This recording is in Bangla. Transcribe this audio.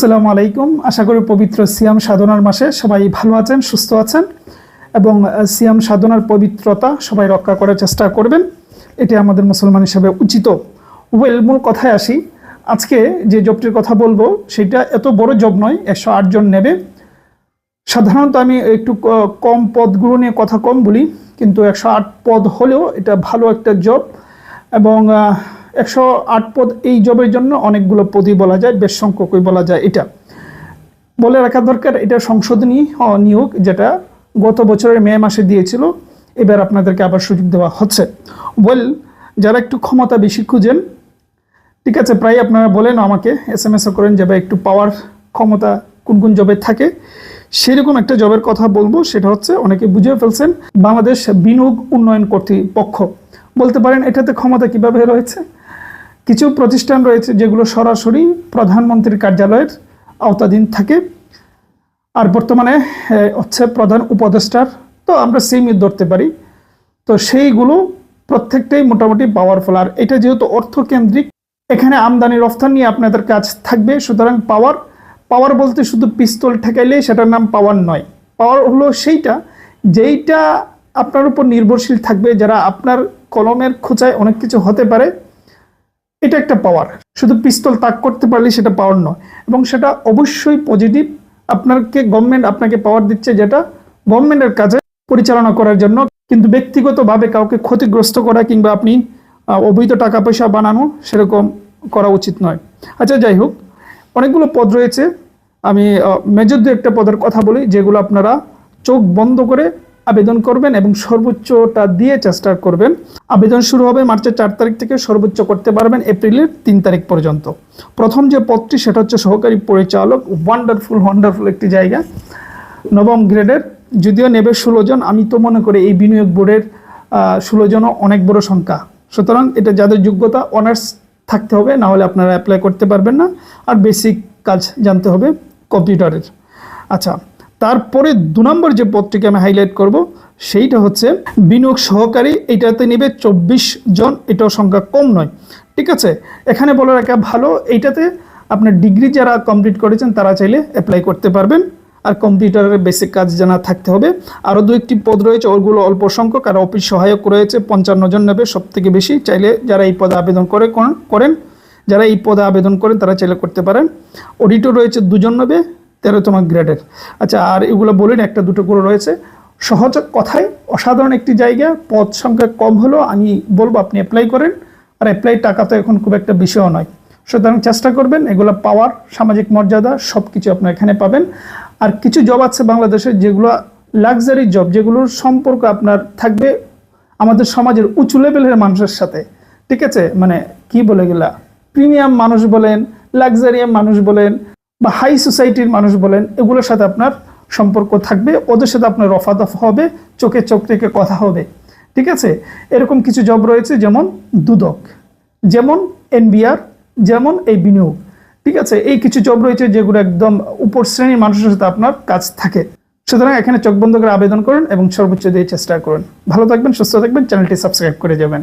আসসালামু আলাইকুম। আশা করি পবিত্র সিয়াম সাধনার মাসে সবাই ভালো আছেন, সুস্থ আছেন এবং সিয়াম সাধনার পবিত্রতা সবাই রক্ষা করার চেষ্টা করবেন। এটি আমাদের মুসলমান হিসেবে উচিত। ওয়েল, মূল কথায় আসি। আজকে যে জবটির কথা বলব, সেটা এত বড় জব নয়, একশো জন নেবে। সাধারণত আমি একটু কম পদগুলো নিয়ে কথা কম বলি, কিন্তু একশো আট পদ হলেও এটা ভালো একটা জব এবং একশো আট পদ এই জবের জন্য অনেকগুলো পদই বলা যায়, বেশ সংখ্যকই বলা যায় এটা। বলে রাখা দরকার, এটা সংশোধনী নিয়োগ যেটা গত বছরের মে মাসে দিয়েছিল, এবার আপনাদেরকে আবার সুযোগ দেওয়া হচ্ছে। ওয়েল যারা একটু ক্ষমতা বেশি খুঁজেন, ঠিক আছে, প্রায় আপনারা বলেন আমাকে এস এম এসও করেন যে ভাই একটু পাওয়ার ক্ষমতা কোন কোন জবে থাকে, সেরকম একটা জবের কথা বলব, সেটা হচ্ছে অনেকে বুঝে ফেলছেন, বাংলাদেশ বিনিয়োগ উন্নয়ন কর্তৃপক্ষ। বলতে পারেন এটাতে ক্ষমতা কীভাবে রয়েছে? কিছু প্রতিষ্ঠান রয়েছে যেগুলো সরাসরি প্রধানমন্ত্রীর কার্যালয়ের আওতাধীন থাকে। আর বর্তমানে হচ্ছে প্রধান উপদেষ্টার, তো আমরা সেমই ধরতে পারি। তো সেইগুলো প্রত্যেকটাই মোটামুটি পাওয়ারফুল আর এটা যেহেতু অর্থকেন্দ্রিক, এখানে আমদানি রফতানি নিয়ে আপনাদের কাজ থাকবে। সুতরাং পাওয়ার পাওয়ার বলতে শুধু পিস্তল ঠেকাইলে সেটার নাম পাওয়ার নয়। পাওয়ার হলো সেইটা যেইটা আপনার উপর নির্ভরশীল থাকবে, যারা আপনার কলমের খোঁচায় অনেক কিছু হতে পারে। এটা একটা পাওয়ার শুধু পিস্তল তাক করতে পারলে সেটা পাওয়ার নয়। এবং সেটা অবশ্যই পজিটিভ আপনাকে গভর্নমেন্ট আপনাকে পাওয়ার দিচ্ছে যেটা গভর্নমেন্টের কাজে পরিচালনা করার জন্য। কিন্তু ব্যক্তিগতভাবে কাউকে ক্ষতিগ্রস্ত করা কিংবা আপনি অবৈধ টাকা পয়সা বানানো সেরকম করা উচিত নয়। আচ্ছা যাই হোক, অনেকগুলো পদ রয়েছে। আমি মেজর দু একটা পদের কথা বলি, যেগুলো আপনারা চোখ বন্ধ করে আবেদন করবেন এবং সর্বোচ্চটা দিয়ে চেষ্টা করবেন। আবেদন শুরু হবে মার্চের চার তারিখ থেকে, সর্বোচ্চ করতে পারবেন এপ্রিলের তিন তারিখ পর্যন্ত। প্রথম যে পদটি, সেটা হচ্ছে সহকারী পরিচালক ওয়ান্ডারফুল ওয়ান্ডারফুল একটি জায়গা, নবম গ্রেডের। যদিও নেবে ষোলো জন, আমি তো মনে করি এই বিনিয়োগ বোর্ডের ষোলো জনও অনেক বড় সংখ্যা। সুতরাং এটা যাদের যোগ্যতা অনার্স থাকতে হবে, না হলে আপনারা অ্যাপ্লাই করতে পারবেন না। আর বেসিক কাজ জানতে হবে কম্পিউটারের। আচ্ছা তারপরে দু নম্বর যে পদটিকে আমি হাইলাইট করব, সেইটা হচ্ছে বিনিয়োগ সহকারী, এটাতে নেবে চব্বিশ জন, এটাও সংখ্যা কম নয়। ঠিক আছে? এখানে বলে রাখা ভালো, এইটাতে আপনার ডিগ্রি যারা কমপ্লিট করেছেন, তারা চাইলে অ্যাপ্লাই করতে পারবেন। আর কম্পিউটারের বেসিক কাজ জানা থাকতে হবে। আরও দু একটি পদ রয়েছে, ওগুলো অল্প সংখ্যক, আর অফিস সহায়ক রয়েছে, পঞ্চান্ন জন নেবে সব থেকে বেশি। চাইলে যারা এই পদে আবেদন করে করেন, যারা এই পদে আবেদন করেন, তারা চাইলে করতে পারেন। অডিটর রয়েছে দুজন নেবে তেরোতম গ্রেডের। আচ্ছা আর এগুলো বলেন একটা দুটো করে রয়েছে। সহজ কথায়, অসাধারণ একটি জায়গা, পদ সংখ্যা কম হলেও আমি বলব আপনি অ্যাপ্লাই করেন। আর অ্যাপ্লাই টাকা তো এখন খুব একটা বিষয়ও নয়। সুতরাং চেষ্টা করবেন, এগুলো পাওয়ার, সামাজিক মর্যাদা সব কিছু আপনার এখানে পাবেন। আর কিছু জব আছে বাংলাদেশে যেগুলো লাক্সারি জব যেগুলোর সম্পর্ক আপনার থাকবে আমাদের সমাজের উঁচু লেভেলের মানুষের সাথে। ঠিক আছে? মানে কি বলে গেলা প্রিমিয়াম মানুষ বলেন লাক্সারিয়াম মানুষ বলেন। বা হাই সোসাইটির মানুষ বলেন, এগুলোর সাথে আপনার সম্পর্ক থাকবে, ওদের সাথে আপনার রফাদফ হবে, চোখে চোখ থেকে কথা হবে। ঠিক আছে? এরকম কিছু জব রয়েছে যেমন দুদক, যেমন এনবিআর যেমন এই বিনিয়োগ। ঠিক আছে? এই কিছু জব রয়েছে যেগুলো একদম উপর শ্রেণির মানুষের সাথে আপনার কাজ থাকে। সুতরাং এখানে চোখ বন্ধ করে আবেদন করুন এবং সর্বোচ্চ দিয়ে চেষ্টা করুন। ভালো থাকবেন, সুস্থ থাকবেন, চ্যানেলটি সাবস্ক্রাইব করে যাবেন।